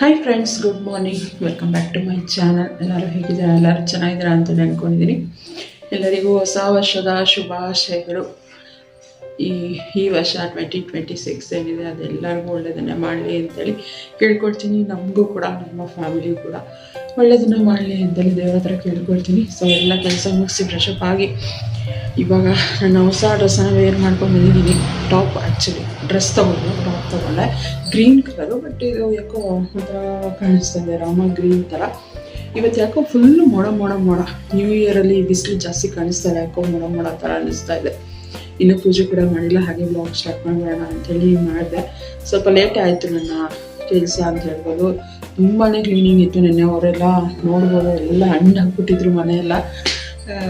Hi friends good morning welcome back to my channel ಎಲ್ಲರೂ ಹೇಗಿದ್ದಾರೆ? ಎಲ್ಲರೂ ಚೆನ್ನಾಗಿದ್ದೀರಾ ಅಂತ ಅಂದ್ಕೊಂಡಿದ್ದೀನಿ ಎಲ್ಲರಿಗೂ ಹೊಸ ವರ್ಷದ ಶುಭಾಶಯಗಳು. ಈ ಈ ವರ್ಷ ಟ್ವೆಂಟಿ ಟ್ವೆಂಟಿ ಸಿಕ್ಸ್ ಏನಿದೆ ಅದೆಲ್ಲರಿಗೂ ಒಳ್ಳೆಯದನ್ನೇ ಮಾಡಲಿ ಅಂತೇಳಿ ಕೇಳ್ಕೊಳ್ತೀನಿ. ನಮಗೂ ಕೂಡ, ನಮ್ಮ ಫ್ಯಾಮಿಲಿಗೂ ಕೂಡ. ಒಳ್ಳೆಯದನ್ನು ಮಾಡಲಿ ಅಂತೇಳಿ ದೇವ್ರ ಹತ್ರ ಕೇಳ್ಕೊಳ್ತೀನಿ. ಸೊ ಎಲ್ಲ ಕೆಲಸ ಮುಗಿಸಿ ಫ್ರೆಶ್ ಅಪ್ ಆಗಿ ಇವಾಗ ನನ್ನ ಹೊಸ ಡ್ರೆಸ್ಸನ್ನು ವೇರ್ ಮಾಡ್ಕೊಂಡು ಬಂದಿದ್ದೀನಿ ಟಾಪ್ ಆ್ಯಕ್ಚುಲಿ ಡ್ರೆಸ್ ತೊಗೊಂಡು ಟಾಪ್ ತೊಗೊಂಡೆ. ಗ್ರೀನ್ ಕಲರು ಬಟ್ ಇದು ಯಾಕೋ ಒಂಥರ ಕಾಣಿಸ್ತಾ ಇದೆ, ರಾಮ ಗ್ರೀನ್ ಥರ ಇವತ್ತು ಯಾಕೋ ಫುಲ್ಲು ಮೋಡ ಮೋಡ ಮೋಡ. ನ್ಯೂ ಇಯರಲ್ಲಿ ಬಿಸಿಲು ಜಾಸ್ತಿ ಕಾಣಿಸ್ತಾ ಇದೆ, ಯಾಕೋ ಮೋಡ ಮೋಡ ಥರ ಅನ್ನಿಸ್ತಾ ಇದೆ. ಇನ್ನೂ ಪೂಜೆ ಕೂಡ ಮಾಡಿಲ್ಲ, ಹಾಗೆ ಬ್ಲಾಗ್ ಸ್ಟಾರ್ಟ್ ಮಾಡೋಣ ಅಂತೇಳಿ ಮಾಡಿದೆ. ಸ್ವಲ್ಪ ಲೇಟ್ ಆಯಿತು ನನ್ನ ಕೆಲಸ ಅಂತ ಹೇಳ್ಬೋದು. ತುಂಬಾ ಕ್ಲೀನಿಂಗ್ ಇತ್ತು ನೆನ್ನೆ ಅವರೆಲ್ಲ ನೋಡ್ಬೋದು, ಎಲ್ಲ ಹಣ್ಣು ಹಾಕ್ಬಿಟ್ಟಿದ್ರು ಮನೆಯೆಲ್ಲ.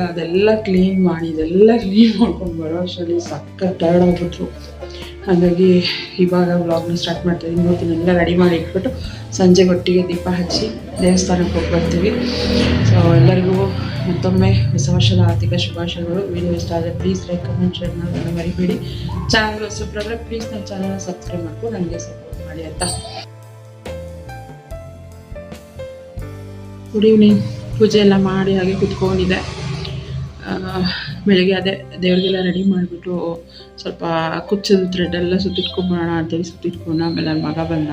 ಅದೆಲ್ಲ ಕ್ಲೀನ್ ಮಾಡಿ, ಇದೆಲ್ಲ ಕ್ಲೀನ್ ಮಾಡ್ಕೊಂಡು ಬರೋ ಅಷ್ಟರಲ್ಲಿ ಸಕ್ಕ ಟೈರ್ಡ್ ಆಗ್ಬಿಟ್ರು. ಹಾಗಾಗಿ ಇವಾಗ ವ್ಲಾಗ್ನ ಸ್ಟಾರ್ಟ್ ಮಾಡ್ತಾಯಿದ್ದೀನಿ ಎಲ್ಲ ರೆಡಿ ಮಾಡಿ ಇಟ್ಬಿಟ್ಟು ಸಂಜೆ ಒಟ್ಟಿಗೆ ದೀಪ ಹಚ್ಚಿ ದೇವಸ್ಥಾನಕ್ಕೆ ಹೋಗಿ ಬರ್ತೀವಿ. ಸೊ ಎಲ್ಲರಿಗೂ ಮತ್ತೊಮ್ಮೆ ಹೊಸ ವರ್ಷದ ಆರ್ಥಿಕ ಶುಭಾಶಯಗಳು. ವಿಡಿಯೋ ಇಷ್ಟ ಆದರೆ ಪ್ಲೀಸ್ ಲೈಕ್ ಕಮೆಂಟ್ ಶೇರ್ ಮಾಡೋದನ್ನು ಮರಿಬೇಡಿ. ಚಾನಲ್ ಹೊಸಬ್ರಾದ್ರೆ ಪ್ಲೀಸ್ ನನ್ನ ಚಾನಲ್ನ ಸಬ್ಸ್ಕ್ರೈಬ್ ಮಾಡ್ಕೊಂಡು ನನಗೆ ಸಪೋರ್ಟ್ ಮಾಡಿ ಅಂತ ಗುಡ್ ಈವ್ನಿಂಗ್ ಪೂಜೆ ಎಲ್ಲ ಮಾಡಿ ಹಾಗೆ ಕುತ್ಕೊಂಡಿದ್ದೆ. ಬೆಳಗ್ಗೆ ಅದೇ ದೇವ್ರಿಗೆಲ್ಲ ರೆಡಿ ಮಾಡಿಬಿಟ್ಟು ಸ್ವಲ್ಪ ಕುಚ್ಚದ ಥ್ರೆಡ್ ಎಲ್ಲ ಸುತ್ತಿಟ್ಕೊಂಬೋಣ ಅಂತೇಳಿ ಸುತ್ತಿಟ್ಕೊಂಡು ಆಮೇಲೆ ನನ್ನ ಮಗ ಬಂದ.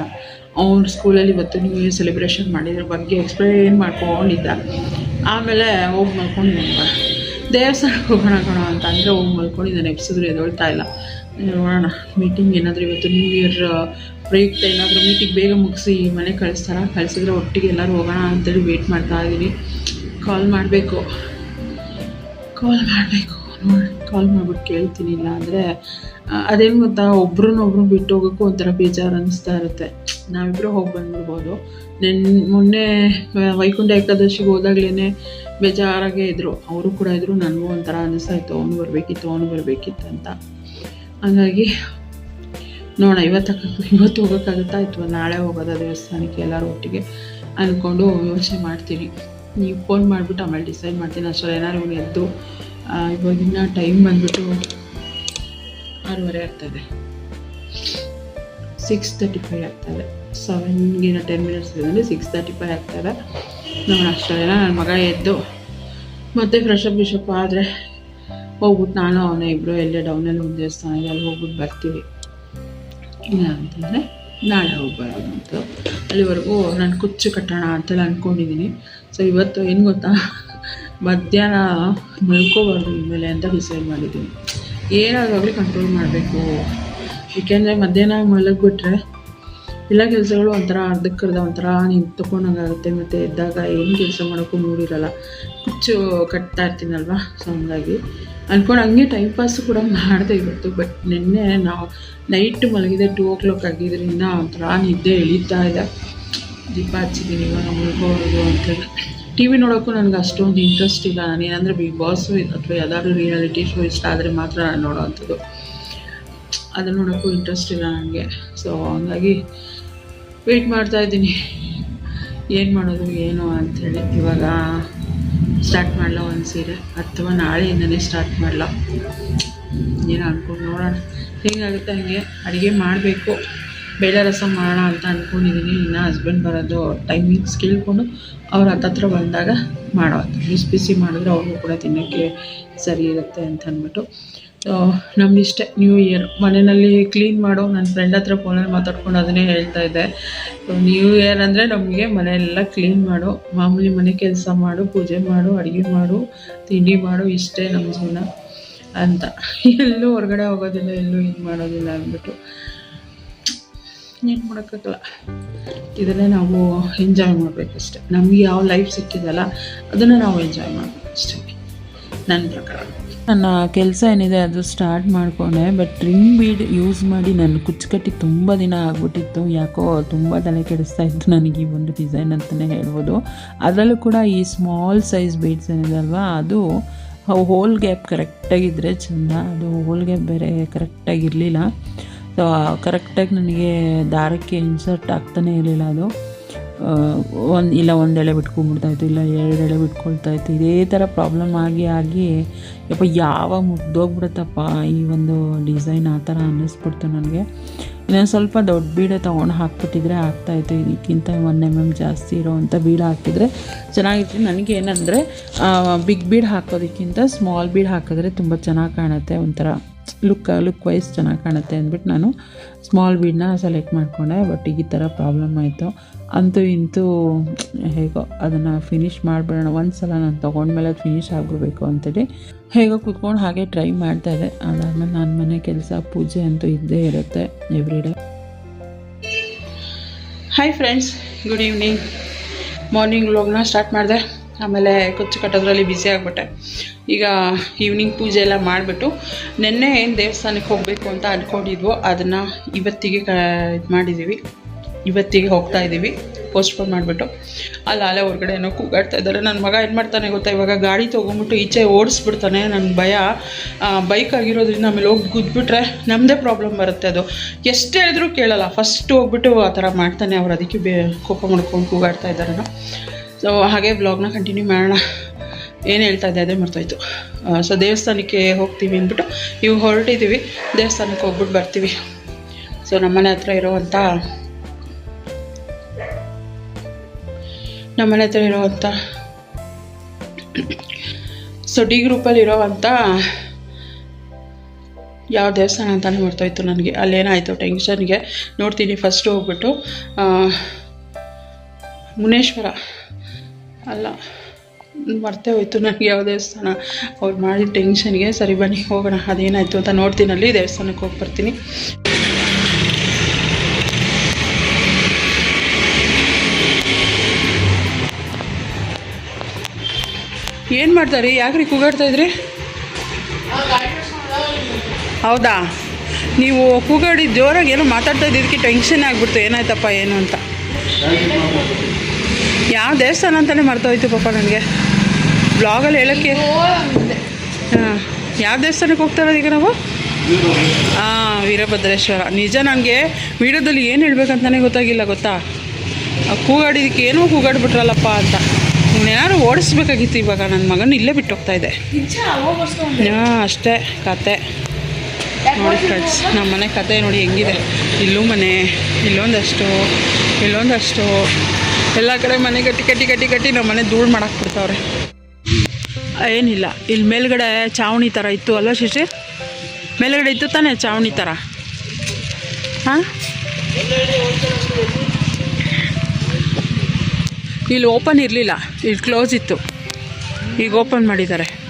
ಅವ್ನು ಸ್ಕೂಲಲ್ಲಿ ಇವತ್ತು ನ್ಯೂ ಇಯರ್ ಸೆಲೆಬ್ರೇಷನ್ ಮಾಡಿದ್ರ. ಬಗ್ಗೆ ಎಕ್ಸ್ಪ್ಲೈನ್ ಮಾಡ್ಕೊಂಡಿದ್ದ. ಆಮೇಲೆ ಹೋಗಿ ಮಲ್ಕೊಂಡು ದೇವಸ್ಥಾನಕ್ಕೆ ಹೋಗೋಣ ಕಣ ಅಂತ ಅಂದರೆ ಹೋಗಿ ಮಲ್ಕೊಂಡಿದ್ದಾನೆ. ಎಬ್ಸಿದ್ರು ಎದೊಳ್ತಾ ಇಲ್ಲ. ನೋಡೋಣ ಮೀಟಿಂಗ್ ಏನಾದರೂ ಇವತ್ತು ನ್ಯೂ ಇಯರ್ ಪ್ರಯುಕ್ತ ಏನಾದರೂ ಮೀಟಿಂಗ್ ಬೇಗ ಮುಗಿಸಿ ಮನೆ ಕಳಿಸ್ತಾರ? ಕಳಿಸಿದ್ರೆ ಒಟ್ಟಿಗೆ ಎಲ್ಲರೂ ಹೋಗೋಣ ಅಂತೇಳಿ ವೇಟ್ ಮಾಡ್ತಾ ಇದ್ದೀನಿ. ಕಾಲ್ ಮಾಡಬೇಕು. ಕಾಲ್ ಮಾಡಬೇಕು. ನೋಡಿ ಕಾಲ್ ಮಾಡ್ಬಿಟ್ಟು ಕೇಳ್ತೀನಿ ಇಲ್ಲ ಅಂದರೆ ಅದೇನು ಗೊತ್ತಾ? ಒಬ್ರನ್ನೊಬ್ರು ಬಿಟ್ಟು ಹೋಗೋಕ್ಕೂ ಒಂಥರ ಬೇಜಾರು ಅನ್ನಿಸ್ತಾ ಇರುತ್ತೆ. ನಾವಿಬ್ಬರು ಹೋಗಿ ಬಂದ್ಬಿಡ್ಬೋದು. ನೆನ್, ಮೊನ್ನೆ ವೈಕುಂಠ ಏಕಾದಶಿಗೆ ಹೋದಾಗ್ಲೇ ಬೇಜಾರಾಗೇ ಇದ್ದರು ಅವರು ಕೂಡ ಇದ್ದರು ನನಗೂ ಒಂಥರ ಅನ್ನಿಸ್ತಾಯಿತ್ತು ಅವನು ಬರಬೇಕಿತ್ತು ಅವನು ಬರಬೇಕಿತ್ತು ಅಂತ. ಹಾಗಾಗಿ ನೋಡೋಣ, ಇವತ್ತು ಇವತ್ತು ಹೋಗೋಕ್ಕಾಗುತ್ತಾ ಅಥವಾ ನಾಳೆ ಹೋಗೋದ ದೇವಸ್ಥಾನಕ್ಕೆ ಎಲ್ಲರೂ ಒಟ್ಟಿಗೆ ಅಂದ್ಕೊಂಡು ಯೋಚನೆ ಮಾಡ್ತೀನಿ. ನೀವು ಫೋನ್ ಮಾಡಿಬಿಟ್ಟು ಆಮೇಲೆ ಡಿಸೈಡ್ ಮಾಡ್ತೀನಿ. ಅಷ್ಟರಲ್ಲಿ ಏನಾದ್ರು ಎದ್ದು ಇವಾಗಿನ ಟೈಮ್ ಬಂದ್ಬಿಟ್ಟು ಆರೂವರೆ ಆಗ್ತದೆ. ಸಿಕ್ಸ್ ತರ್ಟಿ ಫೈವ್ ಆಗ್ತದೆ. ಸೆವೆನ್ಗಿನ ಟೆನ್ ಮಿನಿಟ್ಸ್ ಇದೆ ಸಿಕ್ಸ್ ತರ್ಟಿ ಫೈವ್ ಆಗ್ತದೆ. ನೋಡೋಣ ಅಷ್ಟೆಲ್ಲ ನನ್ನ ಮಗ ಎದ್ದು ಮತ್ತೆ ಫ್ರೆಶಪ್ ಬಿಷಪ್ ಆದರೆ ಹೋಗ್ಬಿಟ್ಟು ನಾನು ಅವನ ಇಬ್ಬರು ಎಲ್ಲೇ ಡೌನಲ್ಲಿ ಒಂದು ದೇವಸ್ಥಾನ ಇದೆ ಅಲ್ಲಿ ಹೋಗ್ಬಿಟ್ಟು ಬರ್ತೀವಿ. ಇಲ್ಲ ಅಂತಂದರೆ ನಾಳೆ ಹೋಗ್ಬಾರ್ದು ಬರೋದು ಅಂತ. ಅಲ್ಲಿವರೆಗೂ ನಾನು ಕುಚ್ಚು ಕಟ್ಟೋಣ ಅಂತೆಲ್ಲ ಅಂದ್ಕೊಂಡಿದ್ದೀನಿ ಸೊ ಇವತ್ತು ಏನು ಗೊತ್ತಾ? ಮಧ್ಯಾಹ್ನ ಮಲ್ಕೋಬಾರ್ದು ಇನ್ಮೇಲೆ ಅಂತ ಡಿಸೈಡ್ ಮಾಡಿದ್ದೀನಿ ಏನಾದಾಗಲೂ ಕಂಟ್ರೋಲ್ ಮಾಡಬೇಕು. ಏಕೆಂದರೆ ಮಧ್ಯಾಹ್ನ ಮಲಗಿಬಿಟ್ರೆ ಎಲ್ಲ ಕೆಲಸಗಳು ಒಂಥರ ಅರ್ಧಕ್ಕರ್ಧ ಒಂಥರ ನಿಂತ್ಕೊಂಡಂಗಾಗುತ್ತೆ ಮತ್ತು ಎದ್ದಾಗ ಏನು ಕೆಲಸ ಮಾಡೋಕ್ಕೂ ಮೂಡಿರಲ್ಲ ಕುಚ್ಚು ಕಟ್ತಾ ಇರ್ತೀನಲ್ವ? ಸೊ ಹಂಗಾಗಿ ಅಂದ್ಕೊಂಡು ಹಂಗೆ ಟೈಮ್ ಪಾಸು ಕೂಡ ಮಾಡಿದೆ ಇವತ್ತು ಬಟ್ ನಿನ್ನೆ ನಾವು ನೈಟ್ ಮಲಗಿದೆ ಟೂ ಓ ಕ್ಲಾಕ್ ಆಗಿದ್ದರಿಂದ ಒಂಥರ ನಿದ್ದೆ ಎಳೀತಾ ಇದೆ ದೀಪ ಹಚ್ಚಿದ್ದೀನಿ ಇವಾಗ ಮಲ್ಕೋಬೋದು ಅಂತೇಳಿ ಟಿ ವಿ ನೋಡೋಕ್ಕೂ ನನಗೆ ಅಷ್ಟೊಂದು ಇಂಟ್ರೆಸ್ಟ್ ಇಲ್ಲ. ನಾನು ಏನಂದರೆ ಬಿಗ್ ಬಾಸು ಅಥವಾ ಯಾವ್ದಾದ್ರು ರಿಯಾಲಿಟಿ ಶೋ ಇಷ್ಟ ಆದರೆ ಮಾತ್ರ ನಾನು ನೋಡೋವಂಥದ್ದು ಅದನ್ನು ನೋಡೋಕ್ಕೂ ಇಂಟ್ರೆಸ್ಟ್ ಇಲ್ಲ ನನಗೆ ಸೊ ಹಂಗಾಗಿ ವೆಯ್ಟ್ ಮಾಡ್ತಾ ಇದ್ದೀನಿ. ಏನು ಮಾಡೋದು, ಏನು ಅಂಥೇಳಿ ಇವಾಗ ಸ್ಟಾರ್ಟ್ ಮಾಡಲ ಒಂದು ಸೀರೆ? ಅಥವಾ ನಾಳೆಯಿಂದಲೇ ಸ್ಟಾರ್ಟ್ ಮಾಡಲ? ಏನೋ ಅಂದ್ಕೊಂಡು ನೋಡೋಣ. ಹೇಗಾಗುತ್ತೆ ಹಾಗೆ? ಅಡುಗೆ ಮಾಡಬೇಕು. ಬೇಳೆ ರಸ ಮಾಡೋಣ ಅಂತ ಅಂದ್ಕೊಂಡಿದ್ದೀನಿ ಇನ್ನು ಹಸ್ಬೆಂಡ್ ಬರೋದು ಟೈಮಿಂಗ್ಸ್ ಕೇಳಿಕೊಂಡು ಅವ್ರು ಹತ್ತತ್ರ ಬಂದಾಗ ಮಾಡೋ ಬಿಸಿ ಬಿಸಿ ಮಾಡಿದ್ರೆ ಅವ್ರಿಗೂ ಕೂಡ ತಿನ್ನೋಕ್ಕೆ ಸರಿ ಇರುತ್ತೆ ಅಂತ ಅಂದ್ಬಿಟ್ಟು ಇಷ್ಟೇ ನ್ಯೂ ಇಯರ್ ಮನೆಯಲ್ಲಿ ಕ್ಲೀನ್ ಮಾಡೋ ನನ್ನ ಫ್ರೆಂಡ್ ಹತ್ರ ಫೋನಲ್ಲಿ ಮಾತಾಡ್ಕೊಂಡು ಅದನ್ನೇ ಹೇಳ್ತಾ ಇದ್ದೆ. ನ್ಯೂ ಇಯರ್ ಅಂದರೆ ನಮಗೆ ಮನೆಯೆಲ್ಲ ಕ್ಲೀನ್ ಮಾಡು, ಮಾಮೂಲಿ ಮನೆ ಕೆಲಸ ಮಾಡು, ಪೂಜೆ ಮಾಡು, ಅಡುಗೆ ಮಾಡು, ತಿಂಡಿ ಮಾಡು, ಇಷ್ಟೇ ನಮ್ಮ ಜೀವನ ಅಂತ. ಎಲ್ಲೂ ಹೊರಗಡೆ ಹೋಗೋದಿಲ್ಲ, ಎಲ್ಲೂ ಇದು ಮಾಡೋದಿಲ್ಲ ಅಂದ್ಬಿಟ್ಟು. ಏನು ಮಾಡೋಕ್ಕಾಗಲ್ಲ. ಇದನ್ನೇ ನಾವು ಎಂಜಾಯ್ ಮಾಡಬೇಕಷ್ಟೆ ನಮಗೆ ಯಾವ ಲೈಫ್ ಸಿಕ್ಕಿದಲ್ಲ ಅದನ್ನು ನಾವು ಎಂಜಾಯ್ ಮಾಡಬೇಕಷ್ಟೆ ನನ್ನ ಪ್ರಕಾರ. ನನ್ನ ಕೆಲಸ ಏನಿದೆ ಅದು ಸ್ಟಾರ್ಟ್ ಮಾಡಿಕೊಂಡೆ ಬಟ್ ರಿಂಗ್ ಬೀಡ್ ಯೂಸ್ ಮಾಡಿ ನಾನು ಕುಚ್ಚುಕಟ್ಟಿ ತುಂಬ ದಿನ ಆಗ್ಬಿಟ್ಟಿತ್ತು. ಯಾಕೋ ತುಂಬ ತಲೆ ಕೆಡಿಸ್ತಾ ಇತ್ತು ನನಗೆ ಈ ಒಂದು ಡಿಸೈನ್ ಅಂತಲೇ ಹೇಳ್ಬೋದು. ಅದರಲ್ಲೂ ಕೂಡ ಈ ಸ್ಮಾಲ್ ಸೈಜ್ ಬೀಡ್ಸ್ ಏನಿದೆ ಅಲ್ವಾ, ಅದು ಹೋಲ್ ಗ್ಯಾಪ್ ಕರೆಕ್ಟಾಗಿದ್ದರೆ ಚೆಂದ. ಅದು ಹೋಲ್ ಗ್ಯಾಪ್ ಬೇರೆ ಕರೆಕ್ಟಾಗಿರಲಿಲ್ಲ ಸೊ ಕರೆಕ್ಟಾಗಿ ನನಗೆ ದಾರಕ್ಕೆ ಇನ್ಸರ್ಟ್ ಆಗ್ತಾನೇ ಇರಲಿಲ್ಲ ಅದು. ಒಂದು ಇಲ್ಲ ಒಂದು ಎಳೆ ಬಿಟ್ಕೊಂಡ್ಬಿಡ್ತಾಯಿತ್ತು ಇಲ್ಲ ಎರಡು ಎಳೆ ಬಿಟ್ಕೊಳ್ತಾಯಿತ್ತು ಇದೇ ಥರ ಪ್ರಾಬ್ಲಮ್ ಆಗಿ ಆಗಿ, ಯಪ್ಪ, ಯಾವಾಗ ಮುಗ್ದೋಗ್ಬಿಡುತ್ತಪ್ಪ ಈ ಒಂದು ಡಿಸೈನ್ ಆ ಥರ ಅನ್ನಿಸ್ಬಿಡ್ತು ನನಗೆ. ಇನ್ನೊಂದು ಸ್ವಲ್ಪ ದೊಡ್ಡ ಬೀಡೆ ತೊಗೊಂಡು ಹಾಕ್ಬಿಟ್ಟಿದ್ರೆ ಆಗ್ತಾಯಿತ್ತು ಇದಕ್ಕಿಂತ ಒನ್ ಎಂ ಎಂ ಜಾಸ್ತಿ ಇರೋವಂಥ ಬೀಡ ಹಾಕಿದರೆ ಚೆನ್ನಾಗಿತ್ತು. ನನಗೆ ಏನಂದರೆ ಬಿಗ್ ಬೀಡ್ ಹಾಕೋದಕ್ಕಿಂತ ಸ್ಮಾಲ್ ಬೀಡ್ ಹಾಕಿದ್ರೆ ತುಂಬ ಚೆನ್ನಾಗಿ ಕಾಣುತ್ತೆ ಒಂಥರ ಲುಕ್ ಲುಕ್ ವೈಸ್ ಚೆನ್ನಾಗಿ ಕಾಣುತ್ತೆ ಅಂದ್ಬಿಟ್ಟು ನಾನು ಸ್ಮಾಲ್ ಬೀಡನ್ನ ಸೆಲೆಕ್ಟ್ ಮಾಡಿಕೊಂಡೆ ಬಟ್ ಈ ಥರ ಪ್ರಾಬ್ಲಮ್ ಆಯಿತು. ಅಂತೂ ಇಂತೂ, ಹೇಗೋ ಅದನ್ನು ಫಿನಿಶ್ ಮಾಡಿಬಿಡೋಣ. ಒಂದು ಸಲ ನಾನು ತೊಗೊಂಡ್ಮೇಲೆ ಅದು ಫಿನಿಶ್ ಆಗಿಬಿಡ್ಬೇಕು ಅಂತೇಳಿ ಹೇಗೋ ಕೂತ್ಕೊಂಡು ಹಾಗೆ ಟ್ರೈ ಮಾಡ್ತಾ ಇದೆ ಅದಾದಮೇಲೆ ನನ್ನ ಮನೆ ಕೆಲಸ, ಪೂಜೆ ಅಂತೂ ಇದ್ದೇ ಇರುತ್ತೆ every day hi friends good evening morning ವ್ಲಾಗ್ನ ಸ್ಟಾರ್ಟ್ ಮಾಡಿದೆ. ಆಮೇಲೆ ಕುಚ್ಚು ಕಟ್ಟೋದ್ರಲ್ಲಿ ಬ್ಯುಸಿ ಆಗಿಬಿಟ್ಟೆ. ಈಗ ಈವ್ನಿಂಗ್ ಪೂಜೆ ಎಲ್ಲ ಮಾಡಿಬಿಟ್ಟು ನಿನ್ನೆ ಏನು ದೇವಸ್ಥಾನಕ್ಕೆ ಹೋಗಬೇಕು ಅಂತ ಅಂದ್ಕೊಂಡಿದ್ವೋ ಅದನ್ನು ಇವತ್ತಿಗೆ ಕ ಇದು ಮಾಡಿದ್ದೀವಿ ಇವತ್ತಿಗೆ ಹೋಗ್ತಾ ಇದ್ದೀವಿ ಪೋಸ್ಟ್ಪೋನ್ ಮಾಡಿಬಿಟ್ಟು. ಅಲ್ಲಿ ಅಲೆ ಹೊರಗಡೆ ಏನೋ ಕೂಗಾಡ್ತಾ ಇದ್ದಾರೆ ನನ್ನ ಮಗ ಏನು ಮಾಡ್ತಾನೆ ಗೊತ್ತಾ? ಇವಾಗ ಗಾಡಿ ತೊಗೊಂಬಿಟ್ಟು ಈಚೆ ಓಡಿಸ್ಬಿಡ್ತಾನೆ. ನನ್ನ ಭಯ. ಬೈಕ್ ಆಗಿರೋದ್ರಿಂದ ಆಮೇಲೆ ಹೋಗಿ ಗುದ್ಬಿಟ್ರೆ ನಮ್ಮದೇ ಪ್ರಾಬ್ಲಮ್ ಬರುತ್ತೆ ಅದು. ಎಷ್ಟು ಹೇಳಿದ್ರೂ ಕೇಳಲ್ಲ. ಫಸ್ಟ್ ಹೋಗ್ಬಿಟ್ಟು ಆ ಥರ ಮಾಡ್ತಾನೆ. ಅವ್ರು ಅದಕ್ಕೆ ಬೇ ಕೋಪ ಮಾಡ್ಕೊಂಡು ಕೂಗಾಡ್ತಾ ಇದ್ದಾರೆ ಸೊ ಹಾಗೆ ಬ್ಲಾಗ್ನ ಕಂಟಿನ್ಯೂ ಮಾಡೋಣ. ಏನು ಹೇಳ್ತಾ ಇದ್ದೆ ಅದೇ ಮರ್ತೋಯ್ತು. ಸೊ ದೇವಸ್ಥಾನಕ್ಕೆ ಹೋಗ್ತೀವಿ ಅಂದ್ಬಿಟ್ಟು ಇವು ಹೊರಟಿದ್ದೀವಿ ದೇವಸ್ಥಾನಕ್ಕೆ ಹೋಗ್ಬಿಟ್ಟು ಬರ್ತೀವಿ. ಸೊ ನಮ್ಮನೆ ಹತ್ರ ಇರೋವಂಥ ನಮ್ಮನೆ ಹತ್ರ ಇರುವಂಥ ಸೊ ಡಿ ಗ್ರೂಪಲ್ಲಿ ಇರೋವಂಥ ಯಾವ ದೇವಸ್ಥಾನ ಅಂತಲೇ ಮರ್ತೋಯ್ತು ನನಗೆ. ಅಲ್ಲೇನಾಯಿತು ಟೆನ್ಷನ್ಗೆ ನೋಡ್ತೀನಿ ಫಸ್ಟ್ ಹೋಗ್ಬಿಟ್ಟು. ಮುನೇಶ್ವರ. ಅಲ್ಲ. ಮರ್ತೇ ಹೋಯ್ತು ನನಗೆ ಯಾವ ದೇವಸ್ಥಾನ. ಅವ್ರು ಮಾಡಿದ ಟೆನ್ಷನ್ಗೆ ಸರಿ ಬನ್ನಿ, ಹೋಗೋಣ. ಅದೇನಾಯಿತು ಅಂತ ನೋಡ್ತೀನಿ ಅಲ್ಲಿ, ದೇವಸ್ಥಾನಕ್ಕೆ ಹೋಗಿ ಬರ್ತೀನಿ ಏನು ಮಾಡ್ತಾರೆ? ಯಾಕ್ರಿ ಕೂಗಾಡ್ತಾ ಇದ್ರಿ? ಹೌದಾ? ನೀವು ಕೂಗಾಡಿ ಜೋರಾಗಿ ಏನೋ ಮಾತಾಡ್ತಾ ಇದ್ದಿದ್ದಕ್ಕೆ ಟೆನ್ಷನ್ ಆಗ್ಬಿಡ್ತು. ಏನಾಯ್ತಪ್ಪ, ಏನು ಅಂತ? ಯಾವ ದೇವಸ್ಥಾನ ಅಂತಲೇ ಮರ್ತೋಯ್ತು ಪಾಪ ನನಗೆ. ಬ್ಲಾಗಲ್ಲಿ ಹೇಳೋಕ್ಕೆ? ಹಾಂ ಯಾವ ದೇವಸ್ಥಾನಕ್ಕೆ ಹೋಗ್ತಾ ಇರೋದು ಈಗ ನಾವು? ಹಾಂ ವೀರಭದ್ರೇಶ್ವರ. ನಿಜ ನನಗೆ ವೀಡಿಯೋದಲ್ಲಿ ಏನು ಹೇಳ್ಬೇಕಂತಲೇ ಗೊತ್ತಾಗಿಲ್ಲ ಗೊತ್ತಾ? ಕೂಗಾಡಿದಕ್ಕೆ ಏನೋ ಕೂಗಾಡ್ಬಿಟ್ರಲ್ಲಪ್ಪ ಅಂತ. ಯಾರು ಓಡಿಸ್ಬೇಕಾಗಿತ್ತು ಇವಾಗ? ನನ್ನ ಮಗನ ಇಲ್ಲೇ ಬಿಟ್ಟು ಹೋಗ್ತಾ ಇದೆ ಹಾಂ ಅಷ್ಟೇ ಕತೆ. ನೋಡಿ ಫ್ರೆಂಡ್ಸ್ ನಮ್ಮ ಮನೆ ಕತೆ ನೋಡಿ ಹೆಂಗಿದೆ? ಇಲ್ಲೂ ಮನೆ ಇಲ್ಲೊಂದಷ್ಟು ಇಲ್ಲೊಂದಷ್ಟು. ಎಲ್ಲ ಕಡೆ ಮನೆ ಕಟ್ಟಿ ಕಟ್ಟಿ ಕಟ್ಟಿ ಕಟ್ಟಿ ನಮ್ಮ ಮನೆ ಧೂಳು ಮಾಡಕ್ಕೆ ಬಿಡ್ತಾವ್ರೆ. ಏನಿಲ್ಲ. ಇಲ್ಲಿ ಮೇಲ್ಗಡೆ ಚಾವಣಿ ಥರ ಇತ್ತು ಅಲ್ಲ ಶಿಶಿ? ಮೇಲ್ಗಡೆ ಇತ್ತು ತಾನೇ ಚಾವಣಿ ಥರ ಹಾಂ? ಇಲ್ಲಿ ಓಪನ್ ಇರಲಿಲ್ಲ. ಇಲ್ಲಿ ಕ್ಲೋಸ್ ಇತ್ತು. ಈಗ ಓಪನ್ ಮಾಡಿದ್ದಾರೆ.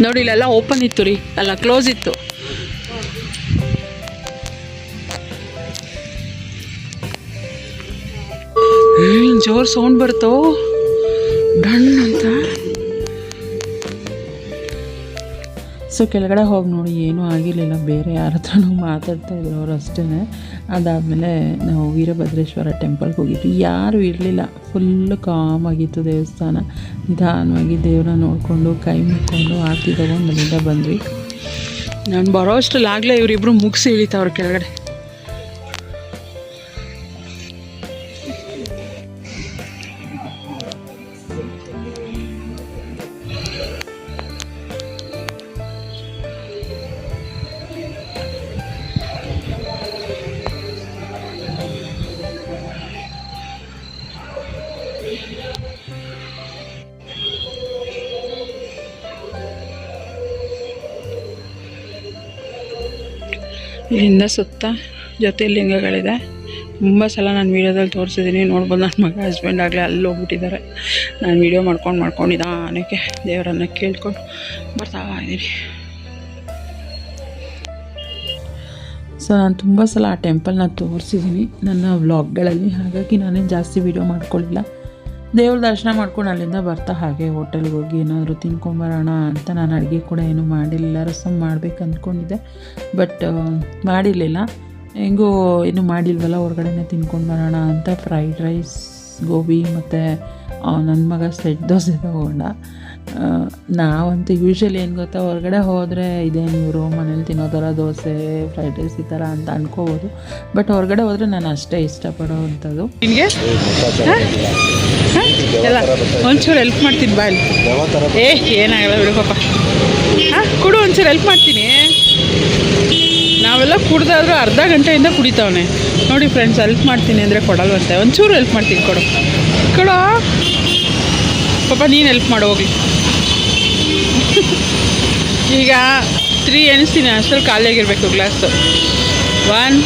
ನೋಡಿ, ಇಲ್ಲೆಲ್ಲ ಓಪನ್ ಇತ್ತು ರೀ. ಅಲ್ಲ ಕ್ಲೋಸ್ ಇತ್ತು. ಜೋರು ಸೌಂಡ್ ಬರ್ತೋ ಡಣ್ ಅಂತ ಸೊ ಕೆಳಗಡೆ ಹೋಗಿ ನೋಡಿ ಏನೂ ಆಗಿರಲಿಲ್ಲ. ಬೇರೆ ಯಾರ ಹತ್ರನೂ ಮಾತಾಡ್ತಾ ಇದ್ರು ಅವ್ರು ಅಷ್ಟೇ. ಅದಾದಮೇಲೆ ನಾವು ವೀರಭದ್ರೇಶ್ವರ ಟೆಂಪಲ್ಗೆ ಹೋಗಿದ್ವಿ. ಯಾರೂ ಇರಲಿಲ್ಲ. ಫುಲ್ಲು ಕಾಮಾಗಿತ್ತು ದೇವಸ್ಥಾನ. ನಿಧಾನವಾಗಿ ದೇವ್ರನ್ನ ನೋಡಿಕೊಂಡು ಕೈ ಮುಕ್ಕೊಂಡು ಆರತಿ ತಗೊಂಡು ಅಲ್ಲಿಂದ ಬಂದ್ವಿ. ನಾನು ಬರೋ ಅಷ್ಟರಲ್ಲಿ ಆಗಲೇ ಇವರಿಬ್ಬರು ಮುಗಿಸಿ ಇಳಿತಾವ್ರು ಕೆಳಗಡೆ. ಇಲ್ಲಿಂದ ಸುತ್ತ ಜೊತೆ ತುಂಬ ಸಲ ನಾನು ವೀಡಿಯೋದಲ್ಲಿ ತೋರಿಸಿದ್ದೀನಿ ನೋಡ್ಬೋದು ನನ್ನ ಮಗ ಹಸ್ಬೆಂಡ್ ಆಗಲೇ ಅಲ್ಲಿ ಹೋಗ್ಬಿಟ್ಟಿದ್ದಾರೆ. ನಾನು ವೀಡಿಯೋ ಮಾಡ್ಕೊಂಡು ಮಾಡ್ಕೊಂಡು ನಿಧಾನಕ್ಕೆ ದೇವರನ್ನು ಕೇಳ್ಕೊಂಡು ಬರ್ತಾ ಇದ್ದೀನಿ ಸೊ ನಾನು ತುಂಬ ಸಲ ಆ ಟೆಂಪಲ್ನ ತೋರಿಸಿದ್ದೀನಿ ನನ್ನ ವ್ಲಾಗ್ಗಳಲ್ಲಿ ಹಾಗಾಗಿ ನಾನೇನು ಜಾಸ್ತಿ ವೀಡಿಯೋ ಮಾಡ್ಕೊಳ್ಳಿಲ್ಲ ದೇವ್ರ ದರ್ಶನ ಮಾಡ್ಕೊಂಡು ಅಲ್ಲಿಂದ ಬರ್ತಾ ಹಾಗೆ ಹೋಟೆಲ್ಗೆ ಹೋಗಿ ಏನಾದರೂ ತಿನ್ಕೊಂಬರೋಣ ಅಂತ ನಾನು ಅಡುಗೆ ಕೂಡ ಏನೂ ಮಾಡಿರಲಿಲ್ಲ ರಸಮ್ ಮಾಡ್ಬೇಕು ಅಂದ್ಕೊಂಡಿದ್ದೆ. ಬಟ್ ಮಾಡಿರಲಿಲ್ಲ. ಹೆಂಗೂ ಏನು ಮಾಡಿಲ್ವಲ್ಲ, ಹೊರಗಡೆನೇ ತಿನ್ಕೊಂಡು ಬರೋಣ ಅಂತ ಫ್ರೈಡ್ ರೈಸ್ ಗೋಬಿ ಮತ್ತು ನನ್ನ ಮಗ ಸೆಟ್ ದೋಸೆ ತೊಗೊಂಡ. ನಾವಂತೂ ಯೂಶ್ವಲಿ ಏನು ಗೊತ್ತಾ, ಹೊರಗಡೆ ಹೋದರೆ ಇದೇನು ಇವರು ಮನೇಲಿ ತಿನ್ನೋ ಥರ ದೋಸೆ ಫ್ರೈಡ್ ರೈಸ್ ಈ ಥರ ಅಂತ ಅನ್ಕೋಬೋದು. ಬಟ್ ಹೊರಗಡೆ ಹೋದರೆ ನಾನು ಅಷ್ಟೇ ಇಷ್ಟಪಡೋ ಅಂಥದ್ದು. ನಿನಗೆ? ಎಲ್ಲ, ಒಂಚೂರು ಹೆಲ್ಪ್ ಮಾಡ್ತೀನಿ ಬಾ ಇಲ್ಲಿ. ಏ, ಏನಾಗಲ್ಲ ಬಿಡು ಪಾಪ. ಹಾಂ, ಕೊಡು, ಒಂಚೂರು ಹೆಲ್ಪ್ ಮಾಡ್ತೀನಿ. ನಾವೆಲ್ಲ ಕುಡ್ದಾದ್ರೂ ಅರ್ಧ ಗಂಟೆಯಿಂದ ಕುಡಿತಾವನೆ. ನೋಡಿ ಫ್ರೆಂಡ್ಸ್ ಹೆಲ್ಪ್ ಮಾಡ್ತೀನಿ ಅಂದರೆ ಕೊಡಲ್ವಂತೆ ಒಂಚೂರು ಹೆಲ್ಪ್ ಮಾಡ್ತೀನಿ ಕೊಡು. ಕೊಡೋ? ಪಾಪ, ನೀನು ಹೆಲ್ಪ್ ಮಾಡೋಗಿ ಈಗ ತ್ರೀ ಎಣಿಸ್ತೀನಿ ಅಷ್ಟರಲ್ಲಿ ಖಾಲಿಯಾಗಿರಬೇಕು glass one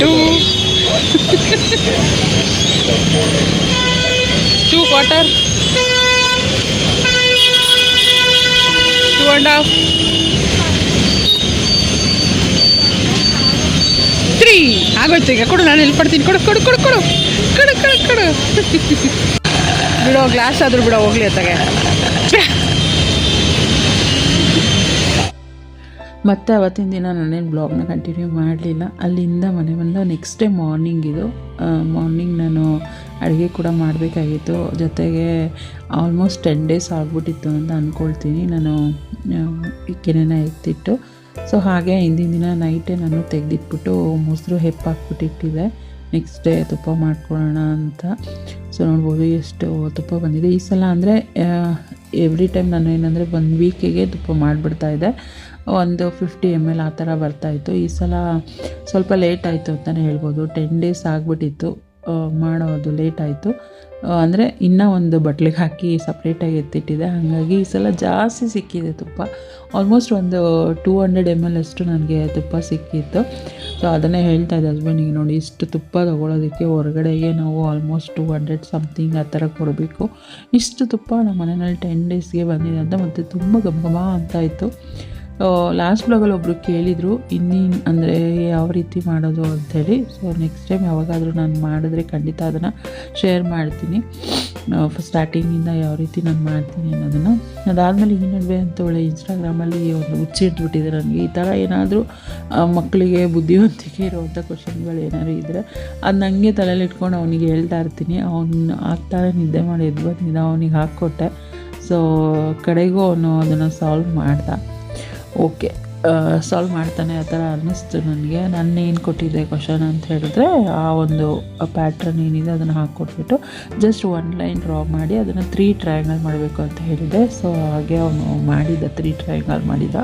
two two quarter two and half three ಆಗೋಯ್ತು ಈಗ. ಕೊಡು, ನಾನು ಹೆಲ್ಪ್ ಮಾಡ್ತೀನಿ. ಕೊಡು ಕೊಡು ಕೊಡು ಕೊಡು. ಕೊಡು ಕೊಡು ಕೊಡು. ಬಿಡೋ ಗ್ಲಾಸ್ ಆದರೂ ಬಿಡೋ ಹೋಗ್ಲಿ ಅತ್ತಾಗೆ. ಮತ್ತೆ ಅವತ್ತಿನ ದಿನ ನಾನೇನು ಬ್ಲಾಗ್ನ ಕಂಟಿನ್ಯೂ ಮಾಡಲಿಲ್ಲ. ಅಲ್ಲಿಂದ ಮನೆ ಬಂದ ನೆಕ್ಸ್ಟ್ ಡೇ ಮಾರ್ನಿಂಗ್ ಇದು. ಮಾರ್ನಿಂಗ್ ನಾನು ಅಡುಗೆ ಕೂಡ ಮಾಡಬೇಕಾಗಿತ್ತು. ಜೊತೆಗೆ ಆಲ್ಮೋಸ್ಟ್ ಟೆನ್ ಡೇಸ್ ಆಗ್ಬಿಟ್ಟಿತ್ತು ಅಂತ ಅಂದ್ಕೊಳ್ತೀನಿ ನಾನು ಕೆನೆನ ಎತ್ತಿಟ್ಟು. ಸೊ ಹಾಗೆ ಹಿಂದಿನ ದಿನ ನೈಟೇ ನಾನು ತೆಗೆದಿಟ್ಬಿಟ್ಟು ಮೊಸರು ಹೆಪ್ಪಾಕ್ಬಿಟ್ಟಿಟ್ಟಿದೆ ನೆಕ್ಸ್ಟ್ ಡೇ ತುಪ್ಪ ಮಾಡ್ಕೊಳ್ಳೋಣ ಅಂತ. ಸೊ ನೋಡ್ಬೋದು ಎಷ್ಟು ತುಪ್ಪ ಬಂದಿದೆ. ಈ ಸಲ ಅಂದರೆ ಎವ್ರಿ ಟೈಮ್ ನಾನು ಏನಂದರೆ ಒಂದು ವೀಕಿಗೆ ತುಪ್ಪ ಮಾಡಿಬಿಡ್ತಾ ಇದ್ದೆ. ಒಂದು ಫಿಫ್ಟಿ ಎಂ ಎಲ್ ಆ ಥರ ಬರ್ತಾಯಿತ್ತು ಈ ಸಲ ಸ್ವಲ್ಪ ಲೇಟ್ ಆಯಿತು ಅಂತಲೇ ಹೇಳ್ಬೋದು. ಟೆನ್ ಡೇಸ್ ಆಗಿಬಿಟ್ಟಿತ್ತು. ಮಾಡೋದು ಲೇಟ್ ಆಯಿತು. ಅಂದರೆ ಇನ್ನೂ ಒಂದು ಬಟ್ಲಿಗೆ ಹಾಕಿ ಸಪ್ರೇಟಾಗಿ ಎತ್ತಿಟ್ಟಿದೆ. ಹಾಗಾಗಿ ಈ ಸಲ ಜಾಸ್ತಿ ಸಿಕ್ಕಿದೆ ತುಪ್ಪ. ಆಲ್ಮೋಸ್ಟ್ ಒಂದು ಟೂ ಹಂಡ್ರೆಡ್ ಎಂ ಎಲ್ ಅಷ್ಟು ನನಗೆ ತುಪ್ಪ ಸಿಕ್ಕಿತ್ತು. ಸೊ ಅದನ್ನೇ ಹೇಳ್ತಾ ಇದ್ದೆ ಹಸ್ಬೆಂಡಿಗೆ ನೋಡಿ ಇಷ್ಟು ತುಪ್ಪ ತೊಗೊಳೋದಕ್ಕೆ ಹೊರಗಡೆಗೆ ನಾವು ಆಲ್ಮೋಸ್ಟ್ ಟೂ ಹಂಡ್ರೆಡ್ ಸಮಥಿಂಗ್ ಆ ಥರ ಕೊಡಬೇಕು. ಇಷ್ಟು ತುಪ್ಪ ನಮ್ಮ ಮನೆಯಲ್ಲಿ ಟೆನ್ ಡೇಸ್ಗೆ ಬಂದಿದೆ ಅಂತ ಮತ್ತು ತುಂಬ ಘಮ ಅಂತ ಇತ್ತು ಲಾಸ್ಟ್ ಬ್ಲಾಗಲ್ಲಿ ಒಬ್ಬರು ಕೇಳಿದರು, ಇನ್ನೇನು ಅಂದರೆ ಯಾವ ರೀತಿ ಮಾಡೋದು ಅಂಥೇಳಿ ಸೊ ನೆಕ್ಸ್ಟ್ ಟೈಮ್ ಯಾವಾಗಾದರೂ ನಾನು ಮಾಡಿದ್ರೆ ಖಂಡಿತ ಅದನ್ನು ಶೇರ್ ಮಾಡ್ತೀನಿ. ಸ್ಟಾರ್ಟಿಂಗಿಂದ ಯಾವ ರೀತಿ ನಾನು ಮಾಡ್ತೀನಿ ಅನ್ನೋದನ್ನು. ಅದಾದಮೇಲೆ ಈ ನಡುವೆ ಅಂತ ಒಳ್ಳೆ ಇನ್ಸ್ಟಾಗ್ರಾಮಲ್ಲಿ ಒಂದು ಹುಚ್ಚಿಟ್ಬಿಟ್ಟಿದೆ ನನಗೆ. ಈ ಥರ ಏನಾದರೂ ಮಕ್ಕಳಿಗೆ ಬುದ್ಧಿವಂತಿಕೆ ಇರುವಂಥ ಕ್ವಶನ್ಗಳು ಏನಾದ್ರು ಇದ್ದರೆ ಅದು ನನಗೆ ತಲೆಯಲ್ಲಿ ಇಟ್ಕೊಂಡು ಅವನಿಗೆ ಹೇಳ್ತಾ ಇರ್ತೀನಿ. ಅವನು ಆಗ್ತಾರೆ ನಿದ್ದೆ ಮಾಡಿ ಎದ್ದು ಬಂದಿದ್ದ, ಅವನಿಗೆ ಹಾಕ್ಕೊಟ್ಟೆ. ಸೊ ಕಡೆಗೂ ಅವನು ಅದನ್ನು ಸಾಲ್ವ್ ಮಾಡ್ದ. ಓಕೆ ಸಾಲ್ವ್ ಮಾಡ್ತಾನೆ ಆ ಥರ ಅನ್ನಿಸ್ತು ನನಗೆ. ನಾನು ಏನು ಕೊಟ್ಟಿದ್ದೆ ಕ್ವಶನ್ ಅಂತ ಹೇಳಿದ್ರೆ ಆ ಒಂದು ಪ್ಯಾಟ್ರನ್ ಏನಿದೆ ಅದನ್ನು ಹಾಕ್ಕೊಟ್ಬಿಟ್ಟು ಜಸ್ಟ್ ಒನ್ ಲೈನ್ ಡ್ರಾ ಮಾಡಿ ಅದನ್ನು ತ್ರೀ ಟ್ರಯಾಂಗಲ್ ಮಾಡಬೇಕು ಅಂತ ಹೇಳಿದೆ. ಸೊ ಹಾಗೆ ಅವನು ಮಾಡಿದ ತ್ರೀ ಟ್ರಯಾಂಗಲ್ ಮಾಡಿದ.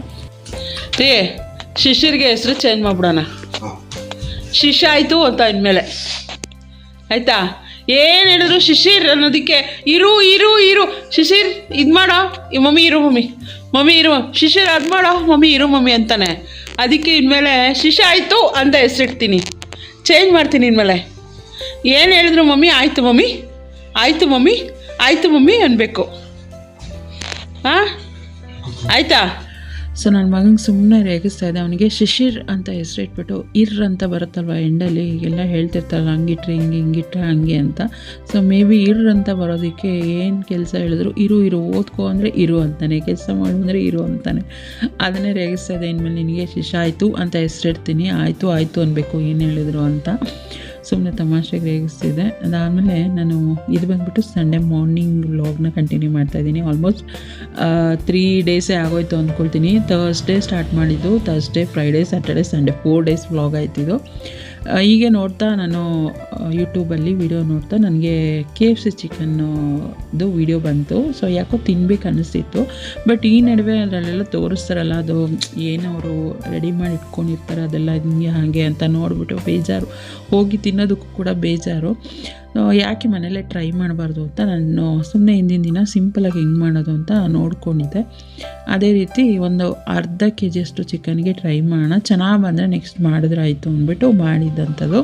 ಏ ಶಿಶಿರ್ಗೆ ಹೆಸರು ಚೇಂಜ್ ಮಾಡ್ಬಿಡೋಣ. ಶಿಷ್ಯ ಆಯಿತು ಅಂತ ಇನ್ಮೇಲೆ ಆಯ್ತಾ? ಏನು ಹೇಳಿದ್ರು ಶಿಶಿರ್ ಅನ್ನೋದಕ್ಕೆ, ಇರು ಇರು ಇರು. ಶಿಶಿರ್, ಇದು ಮಾಡೋ ಮಮ್ಮಿ ಇರು, ಮಮ್ಮಿ. ಮಮ್ಮಿ ಇರು, ಶಿಶಿರ್, ಅದು ಮಾಡೋ, ಮಮ್ಮಿ ಇರು, ಮಮ್ಮಿ ಅಂತಾನೆ. ಅದಕ್ಕೆ ಇನ್ಮೇಲೆ, ಶಿಶ, ಆಯಿತು ಅಂತ ಹೆಸರಿಡ್ತೀನಿ. ಚೇಂಜ್ ಮಾಡ್ತೀನಿ ಇನ್ಮೇಲೆ. ಏನು ಹೇಳಿದ್ರು ಮಮ್ಮಿ? ಆಯಿತು ಮಮ್ಮಿ. ಆಯಿತು ಮಮ್ಮಿ. ಆಯಿತು, ಮಮ್ಮಿ ಅನ್ಬೇಕು. ಹಾಂ ಆಯ್ತಾ? ಸೊ ನನ್ನ ಮಗನಿಗೆ ಸುಮ್ಮನೆ ರೇಗಿಸ್ತಾ ಇದ್ದೆ. ಅವನಿಗೆ ಶಿಶಿರ್ ಅಂತ ಹೆಸರಿಟ್ಬಿಟ್ಟು ಇರ್ ಅಂತ ಬರುತ್ತಲ್ವ ಎಂಡಲ್ಲಿ? ಹೀಗೆಲ್ಲ ಹೇಳ್ತಿರ್ತಾರಲ್ಲ, ಹಂಗಿಟ್ರಿ, ಹಿಂಗೆ, ಹಿಂಗಿಟ್ರೆ, ಹಂಗೆ ಅಂತ. ಸೊ ಮೇ ಬಿ ಇರ್ ಅಂತ ಬರೋದಕ್ಕೆ ಏನು ಕೆಲಸ ಹೇಳಿದ್ರು, ಇರು ಇರು, ಓದ್ಕೋ ಅಂದರೆ ಇರು ಅಂತಾನೆ. ಕೆಲಸ ಮಾಡು ಅಂದರೆ ಇರು ಅಂತಾನೆ. ಅದನ್ನೇ ರೇಗಿಸ್ತಾ ಇದೆ ಇನ್ಮೇಲೆ ನಿನಗೆ ಶಿಶ ಆಯಿತು ಅಂತ ಹೆಸರಿಡ್ತೀನಿ. ಆಯಿತು ಆಯಿತು ಅನ್ಬೇಕು, ಏನು ಹೇಳಿದ್ರು ಅಂತ. ಸುಮ್ಮನೆ ತಮಾಷೆಗೆ ಗ್ರಹಿಸ್ತಿದೆ ಅದಾದಮೇಲೆ ನಾನು ಇದು ಬಂದ್ಬಿಟ್ಟು ಸಂಡೇ ಮಾರ್ನಿಂಗ್ ವ್ಲಾಗ್ನ ಕಂಟಿನ್ಯೂ ಮಾಡ್ತಾಯಿದ್ದೀನಿ ಆಲ್ಮೋಸ್ಟ್ ತ್ರೀ ಡೇಸೇ ಆಗೋಯ್ತು ಅಂದ್ಕೊಳ್ತೀನಿ ಥರ್ಸ್ಡೇ ಸ್ಟಾರ್ಟ್ ಮಾಡಿದ್ದು. Thursday Friday Saturday Sunday four days vlog ಆಯ್ತಿದ್ದು ಹೀಗೆ ನೋಡ್ತಾ ನಾನು ಯೂಟ್ಯೂಬಲ್ಲಿ ವಿಡಿಯೋ ನೋಡ್ತಾ ನನಗೆ ಕೆ ಎಫ್ ಸಿ ಚಿಕನ್ದು ವಿಡಿಯೋ ಬಂತು. ಸೊ ಯಾಕೋ ತಿನ್ಬೇಕು ಅನಿಸ್ತಿತ್ತು. ಬಟ್ ಈ ನಡುವೆ ಅದರಲ್ಲೆಲ್ಲ ತೋರಿಸ್ತಾರಲ್ಲ, ಅದು ಏನು ಅವರು ರೆಡಿ ಮಾಡಿ ಇಟ್ಕೊಂಡಿರ್ತಾರೆ, ಅದೆಲ್ಲ ಹಿಂಗೆ ಹಾಗೆ ಅಂತ ನೋಡಿಬಿಟ್ಟು ಬೇಜಾರು. ಹೋಗಿ ತಿನ್ನೋದಕ್ಕೂ ಕೂಡ ಬೇಜಾರು. ಯಾಕೆ ಮನೇಲೇ ಟ್ರೈ ಮಾಡಬಾರ್ದು ಅಂತ ನಾನು ಸುಮ್ಮನೆ ಹಿಂದಿನ ದಿನ ಸಿಂಪಲಾಗಿ ಹೆಂಗೆ ಮಾಡೋದು ಅಂತ ನೋಡ್ಕೊಂಡಿದ್ದೆ. ಅದೇ ರೀತಿ ಒಂದು ಅರ್ಧ ಕೆ ಜಿಯಷ್ಟು ಚಿಕನ್ಗೆ ಟ್ರೈ ಮಾಡೋಣ. ಚೆನ್ನಾಗಿ ಬಂದರೆ ನೆಕ್ಸ್ಟ್ ಮಾಡಿದ್ರೆ ಆಯಿತು ಅಂದ್ಬಿಟ್ಟು ಮಾಡಿದ್ದಂಥದ್ದು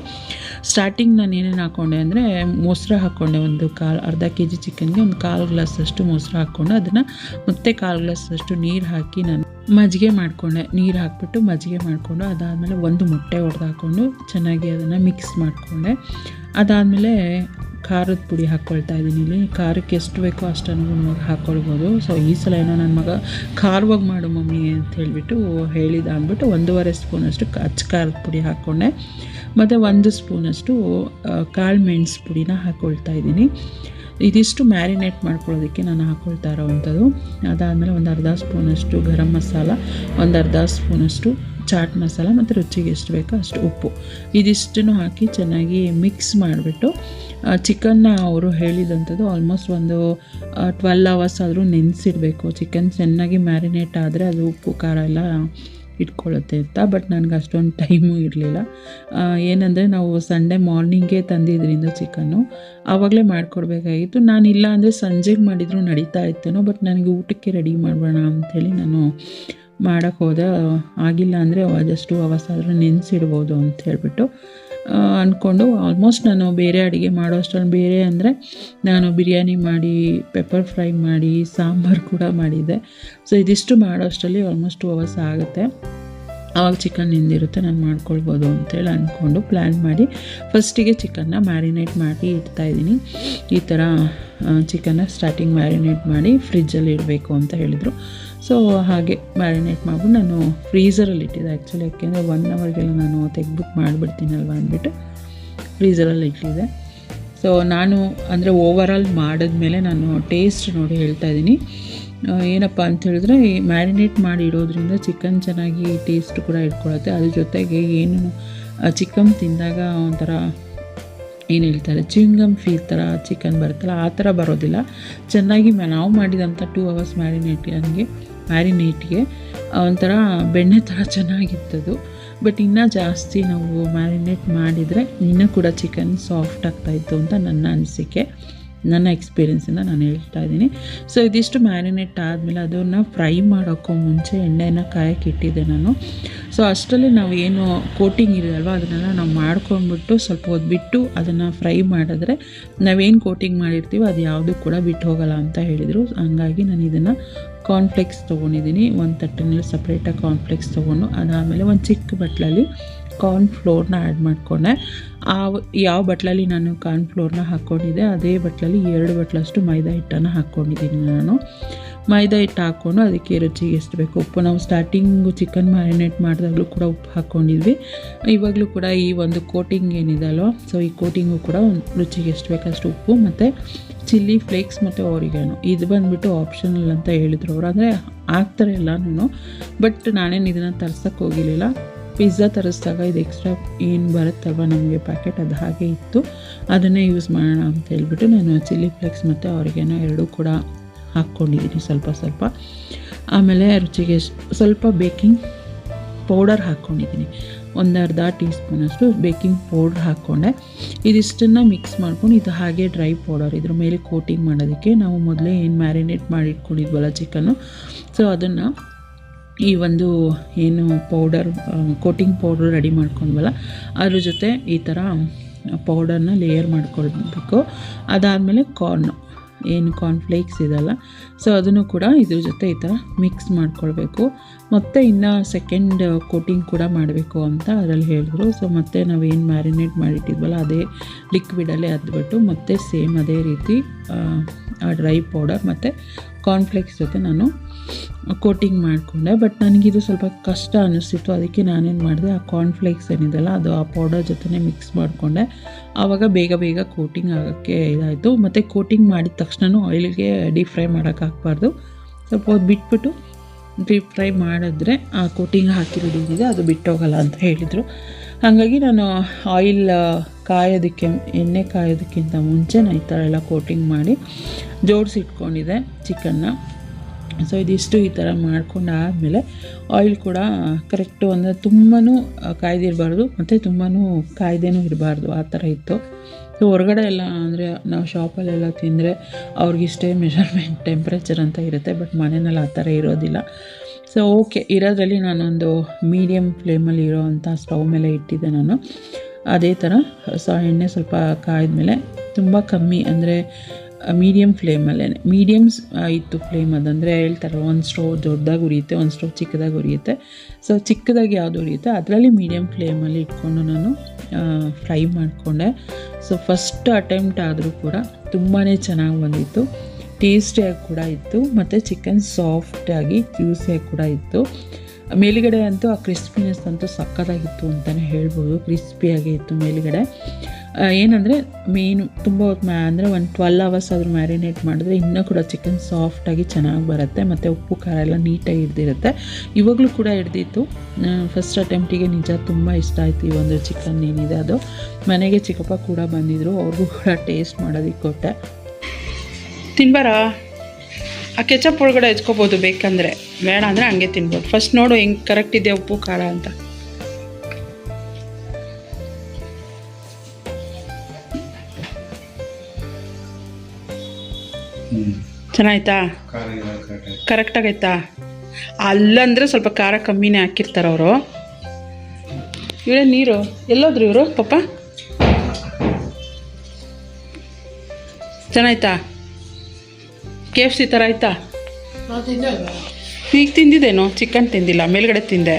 ಸ್ಟಾರ್ಟಿಂಗ್ ನಾನು ಏನೇನು ಹಾಕ್ಕೊಂಡೆ ಅಂದರೆ ಮೊಸರು ಹಾಕ್ಕೊಂಡೆ ಒಂದು ಕಾಲು, ಅರ್ಧ ಕೆ ಜಿ ಚಿಕನ್ಗೆ ಒಂದು ಕಾಲು ಗ್ಲಾಸಷ್ಟು ಮೊಸರು ಹಾಕ್ಕೊಂಡು ಅದನ್ನು ಮತ್ತೆ ಕಾಲು ಗ್ಲಾಸಷ್ಟು ನೀರು ಹಾಕಿ ನಾನು ಮಜ್ಜಿಗೆ ಮಾಡಿಕೊಂಡೆ. ನೀರು ಹಾಕ್ಬಿಟ್ಟು ಮಜ್ಜಿಗೆ ಮಾಡಿಕೊಂಡು ಅದಾದಮೇಲೆ ಒಂದು ಮೊಟ್ಟೆ ಹೊಡೆದು ಹಾಕ್ಕೊಂಡು ಚೆನ್ನಾಗಿ ಅದನ್ನು ಮಿಕ್ಸ್ ಮಾಡಿಕೊಂಡೆ. ಅದಾದಮೇಲೆ ಖಾರದ ಪುಡಿ ಹಾಕ್ಕೊಳ್ತಾ ಇದ್ದೀನಿ ಇಲ್ಲಿ. ಖಾರಕ್ಕೆ ಎಷ್ಟು ಬೇಕೋ ಅಷ್ಟನ್ನು ಹಾಕ್ಕೊಳ್ಬೋದು. ಸೊ ಈ ಸಲ ಏನೋ ನನ್ನ ಮಗ ಖಾರವಾಗಿ ಮಾಡು ಮಮ್ಮಿ ಅಂತ ಹೇಳಿಬಿಟ್ಟು ಹೇಳಿದ ಅಂದ್ಬಿಟ್ಟು ಒಂದೂವರೆ ಸ್ಪೂನಷ್ಟು ಅಚ್ಚ ಖಾರದ ಪುಡಿ ಹಾಕ್ಕೊಂಡೆ. ಮತ್ತು ಒಂದು ಸ್ಪೂನಷ್ಟು ಕಾಳು ಮೆಣಸು ಪುಡಿನ ಹಾಕ್ಕೊಳ್ತಾ ಇದ್ದೀನಿ. ಇದಿಷ್ಟು ಮ್ಯಾರಿನೇಟ್ ಮಾಡ್ಕೊಳ್ಳೋದಕ್ಕೆ ನಾನು ಹಾಕ್ಕೊಳ್ತಾ ಇರೋವಂಥದ್ದು. ಅದಾದಮೇಲೆ ಒಂದು ಅರ್ಧ ಸ್ಪೂನಷ್ಟು ಗರಂ ಮಸಾಲ, ಒಂದು ಅರ್ಧ ಸ್ಪೂನಷ್ಟು ಚಾಟ್ ಮಸಾಲ ಮತ್ತು ರುಚಿಗೆ ಎಷ್ಟು ಬೇಕೋ ಅಷ್ಟು ಉಪ್ಪು. ಇದಿಷ್ಟನ್ನು ಹಾಕಿ ಚೆನ್ನಾಗಿ ಮಿಕ್ಸ್ ಮಾಡಿಬಿಟ್ಟು ಚಿಕನ್ನ ಅವರು ಹೇಳಿದಂಥದ್ದು ಆಲ್ಮೋಸ್ಟ್ ಒಂದು ಟ್ವೆಲ್ ಅವರ್ಸ್ ಆದರೂ ನೆನೆಸಿಡಬೇಕು. ಚಿಕನ್ ಚೆನ್ನಾಗಿ ಮ್ಯಾರಿನೇಟ್ ಆದರೆ ಅದು ಉಪ್ಪು, ಖಾರ ಎಲ್ಲ ಇಟ್ಕೊಳ್ಳುತ್ತೆ ಅಂತ ಬಟ್ ನನಗೆ ಅಷ್ಟೊಂದು ಟೈಮು ಇರಲಿಲ್ಲ. ಏನಂದರೆ ನಾವು ಸಂಡೇ ಮಾರ್ನಿಂಗೇ ತಂದಿದ್ರಿಂದ ಚಿಕನ್ನು ಆವಾಗಲೇ ಮಾಡಿಕೊಡ್ಬೇಕಾಗಿತ್ತು. ನಾನು ಇಲ್ಲ ಅಂದರೆ ಸಂಜೆಗೆ ಮಾಡಿದರೂ ನಡೀತಾ ಇತ್ತೇನೋ ಬಟ್ ನನಗೆ ಊಟಕ್ಕೆ ರೆಡಿ ಮಾಡೋಣ ಅಂಥೇಳಿ ನಾನು ಮಾಡೋಕ್ಕೆ ಹೋದ ಆಗಿಲ್ಲ ಅಂದರೆ ಜಸ್ಟ್ ಆದರೂ ನೆನೆಸಿಡ್ಬೋದು ಅಂತ ಹೇಳ್ಬಿಟ್ಟು ಅಂದ್ಕೊಂಡು ಆಲ್ಮೋಸ್ಟ್ ನಾನು ಬೇರೆ ಅಡುಗೆ ಮಾಡೋ ಅಷ್ಟರಲ್ಲಿ ಬೇರೆ ಅಂದರೆ ನಾನು ಬಿರಿಯಾನಿ ಮಾಡಿ ಪೆಪ್ಪರ್ ಫ್ರೈ ಮಾಡಿ, ಸಾಂಬಾರು ಕೂಡ ಮಾಡಿದ್ದೆ. ಸೊ ಇದಿಷ್ಟು ಮಾಡೋ ಅಷ್ಟರಲ್ಲಿ ಆಲ್ಮೋಸ್ಟ್ ಟು ಅವರ್ಸ್ ಆಗುತ್ತೆ. ಆವಾಗ ಚಿಕನ್ ನಿಂದಿರುತ್ತೆ ನಾನು ಮಾಡ್ಕೊಳ್ಬೋದು ಅಂತೇಳಿ ಅಂದ್ಕೊಂಡು ಪ್ಲ್ಯಾನ್ ಮಾಡಿ ಫಸ್ಟಿಗೆ ಚಿಕನ್ನ ಮ್ಯಾರಿನೇಟ್ ಮಾಡಿ ಇಡ್ತಾಯಿದ್ದೀನಿ ಈ ಥರ ಚಿಕನ್ನ ಸ್ಟಾರ್ಟಿಂಗ್ ಮ್ಯಾರಿನೇಟ್ ಮಾಡಿ ಫ್ರಿಜ್ಜಲ್ಲಿ ಇಡಬೇಕು ಅಂತ ಹೇಳಿದರು. ಸೊ ಹಾಗೆ ಮ್ಯಾರಿನೇಟ್ ಮಾಡ್ಬಿಟ್ಟು ನಾನು ಫ್ರೀಸರಲ್ಲಿ ಇಟ್ಟಿದ್ದೆ. ಆ್ಯಕ್ಚುಲಿ ಯಾಕೆಂದರೆ ಒನ್ ಅವರ್ಗೆಲ್ಲ ನಾನು ತೆಗ್ದುಬಿಟ್ಟು ಮಾಡಿಬಿಡ್ತೀನಲ್ವ ಅಂದ್ಬಿಟ್ಟು ಫ್ರೀಸರಲ್ಲಿ ಇಟ್ಟಿದ್ದೆ. ಸೊ ನಾನು ಅಂದರೆ ಓವರಾಲ್ ಮಾಡಿದ್ಮೇಲೆ ನಾನು ಟೇಸ್ಟ್ ನೋಡಿ ಹೇಳ್ತಾ ಇದ್ದೀನಿ. ಏನಪ್ಪ ಅಂತ ಹೇಳಿದ್ರೆ ಈ ಮ್ಯಾರಿನೇಟ್ ಮಾಡಿ ಇಡೋದ್ರಿಂದ ಚಿಕನ್ ಚೆನ್ನಾಗಿ ಟೇಸ್ಟ್ ಕೂಡ ಇಟ್ಕೊಳ್ಳುತ್ತೆ ಅದ್ರ ಜೊತೆಗೆ ಏನು ಚಿಕನ್ ತಿಂದಾಗ ಒಂಥರ ಏನು ಹೇಳ್ತಾರೆ? ಚಿಂಗಮ್ ಫೀ ಥರ ಚಿಕನ್ ಬರುತ್ತಲ್ಲ, ಆ ಥರ ಬರೋದಿಲ್ಲ. ಚೆನ್ನಾಗಿ ನಾವು ಮಾಡಿದಂಥ ಟೂ ಅವರ್ಸ್ ಮ್ಯಾರಿನೇಟ್ ನನಗೆ ಮ್ಯಾರಿನೇಟ್ಗೆ ಒಂಥರ ಬೆಣ್ಣೆ ಥರ ಚೆನ್ನಾಗಿತ್ತದು. ಬಟ್ ಇನ್ನೂ ಜಾಸ್ತಿ ನಾವು ಮ್ಯಾರಿನೇಟ್ ಮಾಡಿದರೆ, ಇನ್ನೂ ಕೂಡ ಚಿಕನ್ ಸಾಫ್ಟ್ ಆಗ್ತಾಯಿತ್ತು ಅಂತ ನನ್ನ ಅನಿಸಿಕೆ. ನನ್ನ ಎಕ್ಸ್ಪೀರಿಯೆನ್ಸಿಂದ ನಾನು ಹೇಳ್ತಾ ಇದ್ದೀನಿ. ಸೊ ಇದಿಷ್ಟು ಮ್ಯಾರಿನೇಟ್ ಆದಮೇಲೆ ಅದನ್ನು ಫ್ರೈ ಮಾಡೋಕ್ಕೂ ಮುಂಚೆ ಎಣ್ಣೆನ ಕಾಯಕ್ಕೆ ಇಟ್ಟಿದ್ದೆ ನಾನು. ಸೊ ಅಷ್ಟರಲ್ಲಿ ನಾವು ಏನು ಕೋಟಿಂಗ್ ಇರೋದಲ್ವ ಅದನ್ನೆಲ್ಲ ನಾವು ಮಾಡ್ಕೊಂಡ್ಬಿಟ್ಟು ಸ್ವಲ್ಪ ಹೊತ್ತು ಬಿಟ್ಟು ಅದನ್ನು ಫ್ರೈ ಮಾಡಿದ್ರೆ ನಾವೇನು ಕೋಟಿಂಗ್ ಮಾಡಿರ್ತೀವೋ ಅದು ಯಾವುದೂ ಕೂಡ ಬಿಟ್ಟು ಹೋಗಲ್ಲ ಅಂತ ಹೇಳಿದರು. ಹಂಗಾಗಿ ನಾನು ಇದನ್ನು ಕಾರ್ನ್ಫ್ಲೆಕ್ಸ್ ತೊಗೊಂಡಿದ್ದೀನಿ. ಒಂದು ತಟ್ಟೆನಲ್ಲಿ ಸಪ್ರೇಟಾಗಿ ಕಾರ್ನ್ಫ್ಲೆಕ್ಸ್ ತೊಗೊಂಡು, ಅದಾದಮೇಲೆ ಒಂದು ಚಿಕ್ಕ ಬಟ್ಲಲ್ಲಿ ಕಾರ್ನ್ ಫ್ಲೋರ್ನ ಆ್ಯಡ್ ಮಾಡಿಕೊಂಡೆ. ಆ ಯಾವ ಬಟ್ಲಲ್ಲಿ ನಾನು ಕಾರ್ನ್ ಫ್ಲೋರ್ನ ಹಾಕ್ಕೊಂಡಿದ್ದೆ ಅದೇ ಬಟ್ಲಲ್ಲಿ ಎರಡು ಬಟ್ಲಷ್ಟು ಮೈದಾ ಹಿಟ್ಟನ್ನು ಹಾಕ್ಕೊಂಡಿದ್ದೀನಿ ನಾನು. ಮೈದಾ ಹಿಟ್ಟು ಹಾಕ್ಕೊಂಡು ಅದಕ್ಕೆ ರುಚಿಗೆ ಎಷ್ಟು ಬೇಕು ಉಪ್ಪು. ನಾವು ಸ್ಟಾರ್ಟಿಂಗು ಚಿಕನ್ ಮ್ಯಾರಿನೇಟ್ ಮಾಡಿದಾಗಲೂ ಕೂಡ ಉಪ್ಪು ಹಾಕ್ಕೊಂಡಿದ್ವಿ ಇವಾಗಲೂ ಕೂಡ ಈ ಒಂದು ಕೋಟಿಂಗ್ ಏನಿದೆ ಸೊ ಈ ಕೋಟಿಂಗು ಕೂಡ ರುಚಿಗೆ ಎಷ್ಟು ಬೇಕಷ್ಟು ಉಪ್ಪು ಮತ್ತು ಚಿಲ್ಲಿ ಫ್ಲೇಕ್ಸ್ ಮತ್ತು ಅವರಿಗೇನು ಇದು ಬಂದುಬಿಟ್ಟು ಆಪ್ಷನಲ್ ಅಂತ ಹೇಳಿದ್ರು ಅವರು. ಅಂದರೆ ಹಾಕ್ತಾರೆ ಎಲ್ಲನೂ ಬಟ್ ನಾನೇನು ಇದನ್ನು ತರ್ಸೋಕ್ಕೆ ಹೋಗಿರಲಿಲ್ಲ. ಪಿಜ್ಜಾ ತರಿಸಿದಾಗ ಇದು ಎಕ್ಸ್ಟ್ರಾ ಏನು ಬರುತ್ತಲ್ವ ನಮಗೆ ಪ್ಯಾಕೆಟ್ ಅದು ಹಾಗೆ ಇತ್ತು. ಅದನ್ನೇ ಯೂಸ್ ಮಾಡೋಣ ಅಂತ ಹೇಳ್ಬಿಟ್ಟು ನಾನು ಚಿಲ್ಲಿ ಫ್ಲೇಕ್ಸ್ ಮತ್ತು ಅವ್ರಿಗೇನೋ ಎರಡೂ ಕೂಡ ಹಾಕ್ಕೊಂಡಿದ್ದೀನಿ ಸ್ವಲ್ಪ ಸ್ವಲ್ಪ. ಆಮೇಲೆ ರುಚಿಗೆ ಸ್ವಲ್ಪ ಬೇಕಿಂಗ್ ಪೌಡರ್ ಹಾಕ್ಕೊಂಡಿದ್ದೀನಿ ಒಂದು ಅರ್ಧ ಟೀ ಸ್ಪೂನಷ್ಟು ಬೇಕಿಂಗ್ ಪೌಡ್ರ್ ಹಾಕ್ಕೊಂಡೆ. ಇದಿಷ್ಟನ್ನು ಮಿಕ್ಸ್ ಮಾಡ್ಕೊಂಡು ಇದು ಹಾಗೆ ಡ್ರೈ ಪೌಡರ್ ಇದ್ರ ಮೇಲೆ ಕೋಟಿಂಗ್ ಮಾಡೋದಕ್ಕೆ ನಾವು ಮೊದಲೇ ಏನು ಮ್ಯಾರಿನೇಟ್ ಮಾಡಿಟ್ಕೊಂಡಿದ್ವಲ್ಲ ಚಿಕನ್ನು ಸೊ ಅದನ್ನು ಈ ಒಂದು ಏನು ಪೌಡರ್ ಕೋಟಿಂಗ್ ಪೌಡ್ರ್ ರೆಡಿ ಮಾಡ್ಕೊಂಡ್ವಲ್ಲ, ಅದ್ರ ಜೊತೆ ಈ ಥರ ಪೌಡರ್ನ ಲೇಯರ್ ಮಾಡ್ಕೊಳ್ಬೇಕು. ಅದಾದಮೇಲೆ ಕಾರ್ನು ಏನು ಕಾರ್ನ್ಫ್ಲೇಕ್ಸ್ ಇದೆಲ್ಲ. ಸೊ ಅದನ್ನು ಕೂಡ ಇದ್ರ ಜೊತೆ ಈ ಥರ ಮಿಕ್ಸ್ ಮಾಡ್ಕೊಳ್ಬೇಕು. ಮತ್ತು ಇನ್ನು ಸೆಕೆಂಡ್ ಕೋಟಿಂಗ್ ಕೂಡ ಮಾಡಬೇಕು ಅಂತ ಅದರಲ್ಲಿ ಹೇಳಿದ್ರು. ಸೊ ಮತ್ತೆ ನಾವೇನು ಮ್ಯಾರಿನೇಟ್ ಮಾಡಿಟ್ಟಿದ್ವಲ್ಲ, ಅದೇ ಲಿಕ್ವಿಡಲ್ಲೇ ಅದ್ಬಿಟ್ಟು ಮತ್ತೆ ಸೇಮ್ ಅದೇ ರೀತಿ, ಆ ಡ್ರೈ ಪೌಡರ್ ಮತ್ತು ಕಾರ್ನ್ಫ್ಲೇಕ್ಸ್ ಜೊತೆ ನಾನು ಕೋಟಿಂಗ್ ಮಾಡಿಕೊಂಡೆ. ಬಟ್ ನನಗಿದು ಸ್ವಲ್ಪ ಕಷ್ಟ ಅನ್ನಿಸ್ತಿತ್ತು. ಅದಕ್ಕೆ ನಾನೇನು ಮಾಡಿದೆ, ಆ ಕಾರ್ನ್ಫ್ಲೇಕ್ಸ್ ಏನಿದೆಲ್ಲ ಅದು ಆ ಪೌಡರ್ ಜೊತೆ ಮಿಕ್ಸ್ ಮಾಡಿಕೊಂಡೆ. ಆವಾಗ ಬೇಗ ಬೇಗ ಕೋಟಿಂಗ್ ಆಗೋಕ್ಕೆ ಇದಾಯಿತು. ಮತ್ತು ಕೋಟಿಂಗ್ ಮಾಡಿದ ತಕ್ಷಣ ಆಯಿಲ್ಗೆ ಡೀಪ್ ಫ್ರೈ ಮಾಡೋಕ್ಕಾಗಬಾರ್ದು ಸ್ವಲ್ಪ ಅದು ಬಿಟ್ಬಿಟ್ಟು ಡೀಪ್ ಫ್ರೈ ಮಾಡಿದ್ರೆ ಆ ಕೋಟಿಂಗ್ ಹಾಕಿರೋದೇನಿದೆ ಅದು ಬಿಟ್ಟೋಗಲ್ಲ ಅಂತ ಹೇಳಿದರು. ಹಾಗಾಗಿ ನಾನು ಆಯಿಲ್ ಕಾಯೋದಕ್ಕೆ, ಎಣ್ಣೆ ಕಾಯೋದಕ್ಕಿಂತ ಮುಂಚೆ ನಾನು ಈ ಥರ ಎಲ್ಲ ಕೋಟಿಂಗ್ ಮಾಡಿ ಜೋಡಿಸಿಟ್ಕೊಂಡಿದ್ದೆ ಚಿಕನ್ನ. ಸೊ ಇದಿಷ್ಟು ಈ ಥರ ಮಾಡ್ಕೊಂಡು ಆದಮೇಲೆ ಆಯಿಲ್ ಕೂಡ ಕರೆಕ್ಟು ಅಂದರೆ ತುಂಬಾ ಕಾಯ್ದಿರಬಾರ್ದು ಮತ್ತು ತುಂಬಾ ಕಾಯ್ದೇನೂ ಇರಬಾರ್ದು. ಆ ಥರ ಇತ್ತು. ಸೊ ಹೊರಗಡೆ ಎಲ್ಲ ಅಂದರೆ ನಾವು ಶಾಪಲ್ಲೆಲ್ಲ ತಿಂದರೆ ಅವ್ರಿಗಿಷ್ಟೇ ಮೆಷರ್ಮೆಂಟ್ ಟೆಂಪ್ರೇಚರ್ ಅಂತ ಇರುತ್ತೆ. ಬಟ್ ಮನೆಯಲ್ಲಿ ಆ ಥರ ಇರೋದಿಲ್ಲ. ಸೊ ಓಕೆ ಇರೋದ್ರಲ್ಲಿ ನಾನೊಂದು ಮೀಡಿಯಮ್ ಫ್ಲೇಮಲ್ಲಿ ಇರೋ ಅಂಥ ಸ್ಟವ್ ಮೇಲೆ ಇಟ್ಟಿದ್ದೆ ನಾನು. ಅದೇ ಥರ, ಸೊ, ಎಣ್ಣೆ ಸ್ವಲ್ಪ ಕಾಯ್ದ ಮೇಲೆ ತುಂಬ ಕಮ್ಮಿ ಅಂದರೆ ಮೀಡಿಯಮ್ ಫ್ಲೇಮಲ್ಲೇ ಮೀಡಿಯಮ್ಸ್ ಇತ್ತು ಫ್ಲೇಮ್ ಅದಂದರೆ ಹೇಳ್ತಾರೆ ಒಂದು ಸ್ಟೋವ್ ದೊಡ್ಡದಾಗಿ ಉರಿಯುತ್ತೆ, ಒಂದು ಸ್ಟೋವ್ ಚಿಕ್ಕದಾಗಿ ಉರಿಯುತ್ತೆ. ಸೊ ಚಿಕ್ಕದಾಗಿ ಯಾವುದು ಉರಿಯುತ್ತೆ ಅದರಲ್ಲಿ ಮೀಡಿಯಮ್ ಫ್ಲೇಮಲ್ಲಿ ಇಟ್ಕೊಂಡು ನಾನು ಫ್ರೈ ಮಾಡಿಕೊಂಡೆ. ಸೊ ಫಸ್ಟ್ ಅಟೆಂಪ್ಟ್ ಆದರೂ ಕೂಡ ತುಂಬಾ ಚೆನ್ನಾಗಿ ಬಂದಿತ್ತು. ಟೇಸ್ಟಿಯಾಗಿ ಕೂಡ ಇತ್ತು, ಮತ್ತು ಚಿಕನ್ ಸಾಫ್ಟಾಗಿ ಜ್ಯೂಸಿಯಾಗಿ ಕೂಡ ಇತ್ತು. ಮೇಲುಗಡೆ ಅಂತೂ ಆ ಕ್ರಿಸ್ಪಿನೆಸ್ ಅಂತೂ ಸಕ್ಕತ್ತಾಗಿತ್ತು ಅಂತಲೇ ಹೇಳ್ಬೋದು. ಕ್ರಿಸ್ಪಿಯಾಗಿ ಇತ್ತು ಮೇಲುಗಡೆ. ಏನಂದರೆ ಮೇನು ತುಂಬ ಹೊತ್ತು ಮ್ಯಾ ಅಂದರೆ ಒಂದು ಟ್ವೆಲ್ ಅವರ್ಸ್ ಆದರೂ ಮ್ಯಾರಿನೇಟ್ ಮಾಡಿದ್ರೆ ಇನ್ನೂ ಕೂಡ ಚಿಕನ್ ಸಾಫ್ಟಾಗಿ ಚೆನ್ನಾಗಿ ಬರುತ್ತೆ, ಮತ್ತು ಉಪ್ಪು, ಖಾರ ಎಲ್ಲ ನೀಟಾಗಿ ಹಿಡ್ದಿರುತ್ತೆ. ಇವಾಗಲೂ ಕೂಡ ಹಿಡ್ದಿತ್ತು. ಫಸ್ಟ್ ಅಟೆಂಪ್ಟಿಗೆ ನಿಜ ತುಂಬ ಇಷ್ಟ ಆಯಿತು ಈ ಒಂದು ಚಿಕನ್ ಏನಿದೆ ಅದು. ಮನೆಗೆ ಚಿಕ್ಕಪ್ಪ ಕೂಡ ಬಂದಿದ್ದರು ಅವ್ರಿಗೂ ಕೂಡ ಟೇಸ್ಟ್ ಮಾಡೋದಕ್ಕೆ ಕೊಟ್ಟೆ. ತಿನ್ಬಾರ? ಆ ಕೆಚಪ್ ಒಳಗಡೆ ಹೆಚ್ಕೋಬೋದು ಬೇಕಂದರೆ. ಬೇಡ ಅಂದರೆ ಹಂಗೆ ತಿನ್ಬೋದು. ಫಸ್ಟ್ ನೋಡು ಹೆಂಗೆ ಕರೆಕ್ಟ್ ಇದೆ ಉಪ್ಪು, ಖಾರ ಅಂತ. ಚೆನ್ನಾಯ್ತಾ? ಕರೆಕ್ಟಾಗೈತಾ ಅಲ್ಲಂದರೆ ಸ್ವಲ್ಪ ಖಾರ ಕಮ್ಮಿನೇ ಹಾಕಿರ್ತಾರೆ ಅವರು. ಇವರೇ ನೀರು? ಎಲ್ಲೋದ್ರು ಇವರು, ಪಾಪ? ಚೆನ್ನಾಯ್ತಾ? ಕೆ ಎಫ್ ಸಿ ಥರ ಆಯ್ತಾ? ಈಗ ತಿಂದಿದ್ದೇನು? ಚಿಕನ್ ತಿಂದಿಲ್ಲ, ಮೇಲ್ಗಡೆ ತಿಂದೆ.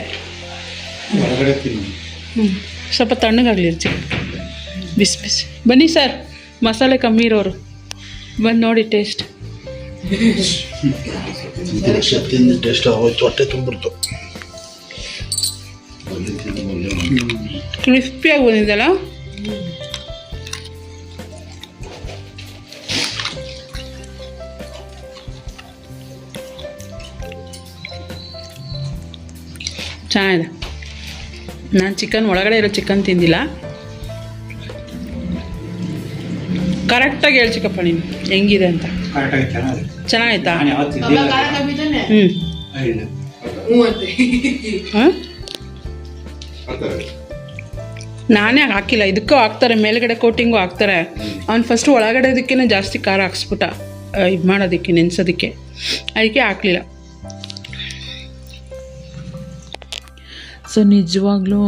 ಹ್ಞೂ ಸ್ವಲ್ಪ ತಣ್ಣಗಾಗಲಿ ಚಿಕನ್ ಬಿಸಿ ಬಿಸಿ. ಬನ್ನಿ ಸರ್, ಮಸಾಲೆ ಕಮ್ಮಿ ಇರೋರು. ಬಂದು ನೋಡಿ ಟೇಸ್ಟ್. ಹೊಟ್ಟೆ ತುಂಬಿಡ್ತು ಕ್ರಿಸ್ಪಿಯಾಗಿ ಬಂದಿದ್ದಲ್ಲ ಚೆನ್ನಾಗಿದೆ. ನಾನು ಚಿಕನ್ ಒಳಗಡೆ ಇರೋ ಚಿಕನ್ ತಿಂದಿಲ್ಲ. ಕರೆಕ್ಟಾಗಿ ಹೇಳಿ ಚಿಕ್ಕಪ್ಪ ನೀನು. ಹೆಂಗಿದೆ ಅಂತ. ಕರೆಕ್ಟಾಗಿ ಚೆನ್ನಾಗಿ ಚೆನ್ನಾಗಾಯ್ತಾ ನಾನು ಯಾವತ್ತು ತಿಂದಿಲ್ಲ ಹ್ಞೂ ಇಲ್ಲ. ಹಾಂ? ನಾನೇ ಹಾಕಿಲ್ಲ. ಇದಕ್ಕೂ ಹಾಕ್ತಾರೆ ಮೇಲ್ಗಡೆ ಕೋಟಿಂಗು ಹಾಕ್ತಾರೆ. ಅವ್ನು ಫಸ್ಟ್ ಒಳಗಡೆ ಇದಕ್ಕೇನೆ ಜಾಸ್ತಿ ಖಾರ ಹಾಕ್ಸ್ಬಿಟ್ಟ. ಇದು ಮಾಡೋದಕ್ಕೆ ನೆನೆಸೋದಕ್ಕೆ. ಅದಕ್ಕೆ ಹಾಕಲಿಲ್ಲ. ಸೊ ನಿಜವಾಗ್ಲೂ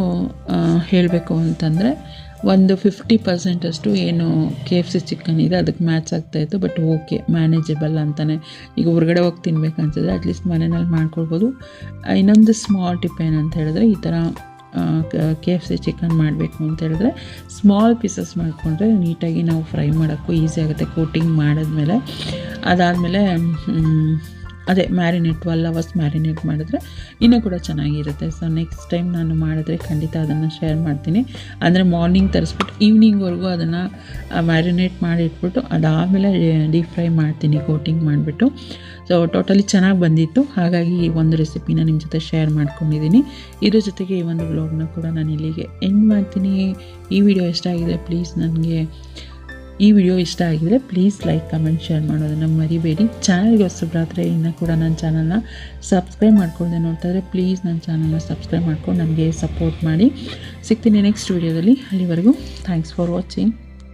ಹೇಳಬೇಕು ಅಂತಂದರೆ ಒಂದು ಫಿಫ್ಟಿ ಪರ್ಸೆಂಟಷ್ಟು ಏನು ಕೆ ಎಫ್ ಸಿ ಚಿಕನ್ ಇದೆ, ಅದಕ್ಕೆ ಮ್ಯಾಚ್ ಆಗ್ತಾಯಿತ್ತು ಬಟ್ ಓಕೆ ಮ್ಯಾನೇಜಬಲ್ ಅಂತಲೇ ಈಗ ಹೊರಗಡೆ ಹೋಗಿ ತಿನ್ಬೇಕು ಅಟ್ಲೀಸ್ಟ್ ಮನೆಯಲ್ಲಿ ಮಾಡ್ಕೊಳ್ಬೋದು. ಇನ್ನೊಂದು ಸ್ಮಾಲ್ ಟಿಪ್ ಏನಂತ ಹೇಳಿದ್ರೆ, ಈ ಥರ ಕೆ ಎಫ್ ಸಿ ಚಿಕನ್ ಮಾಡಬೇಕು ಅಂತ ಹೇಳಿದ್ರೆ ಸ್ಮಾಲ್ ಪೀಸಸ್ ಮಾಡಿಕೊಂಡ್ರೆ ನೀಟಾಗಿ ನಾವು ಫ್ರೈ ಮಾಡೋಕ್ಕೂ ಈಸಿ ಆಗುತ್ತೆ ಕೋಟಿಂಗ್ ಮಾಡಿದ್ಮೇಲೆ. ಅದಾದಮೇಲೆ ಅದೇ ಮ್ಯಾರಿನೇಟ್ ಟ್ವೆಲ್ ಅವರ್ಸ್ ಮ್ಯಾರಿನೇಟ್ ಮಾಡಿದ್ರೆ ಇನ್ನೂ ಕೂಡ ಚೆನ್ನಾಗಿರುತ್ತೆ. ಸೊ ನೆಕ್ಸ್ಟ್ ಟೈಮ್ ನಾನು ಮಾಡಿದ್ರೆ ಖಂಡಿತ ಅದನ್ನು ಶೇರ್ ಮಾಡ್ತೀನಿ. ಅಂದರೆ ಮಾರ್ನಿಂಗ್ ತರಿಸ್ಬಿಟ್ಟು ಈವ್ನಿಂಗ್ವರೆಗೂ ಅದನ್ನು ಮ್ಯಾರಿನೇಟ್ ಮಾಡಿಟ್ಬಿಟ್ಟು ಅದಾದಮೇಲೆ ಡೀಪ್ ಫ್ರೈ ಮಾಡ್ತೀನಿ ಕೋಟಿಂಗ್ ಮಾಡಿಬಿಟ್ಟು. ಸೊ ಟೋಟಲಿ ಚೆನ್ನಾಗಿ ಬಂದಿತ್ತು. ಹಾಗಾಗಿ ಈ ಒಂದು ರೆಸಿಪಿನ ನಿಮ್ಮ ಜೊತೆ ಶೇರ್ ಮಾಡ್ಕೊಂಡಿದ್ದೀನಿ ಇದ್ರ ಜೊತೆಗೆ ಈ ಒಂದು ಬ್ಲಾಗ್ನ ಕೂಡ ನಾನು ಇಲ್ಲಿಗೆ ಎಂಡ್ ಮಾಡ್ತೀನಿ. ಈ ವಿಡಿಯೋ ಇಷ್ಟ ಆಗಿದೆ ಪ್ಲೀಸ್ ನನಗೆ ಈ ವಿಡಿಯೋ ಇಷ್ಟ ಆಗಿದ್ರೆ ಪ್ಲೀಸ್ ಲೈಕ್ ಕಮೆಂಟ್ ಶೇರ್ ಮಾಡೋದನ್ನು ಮರಿಬೇಡಿ. ಚಾನಲ್ಗೆ ಹೊಸಬ್ರಾದರೆ ಇನ್ನೂ ಕೂಡ ನನ್ನ ಚಾನಲ್ನ ಸಬ್ಸ್ಕ್ರೈಬ್ ಮಾಡ್ಕೊಳ್ದೆ ನೋಡ್ತಾ ಇದ್ದರೆ ಪ್ಲೀಸ್ ನನ್ನ ಚಾನಲ್ನ ಸಬ್ಸ್ಕ್ರೈಬ್ ಮಾಡ್ಕೊಂಡು ನನಗೆ ಸಪೋರ್ಟ್ ಮಾಡಿ. ಸಿಗ್ತೀನಿ ನೆಕ್ಸ್ಟ್ ವಿಡಿಯೋದಲ್ಲಿ ಅಲ್ಲಿವರೆಗೂ ಥ್ಯಾಂಕ್ಸ್ ಫಾರ್ ವಾಚಿಂಗ್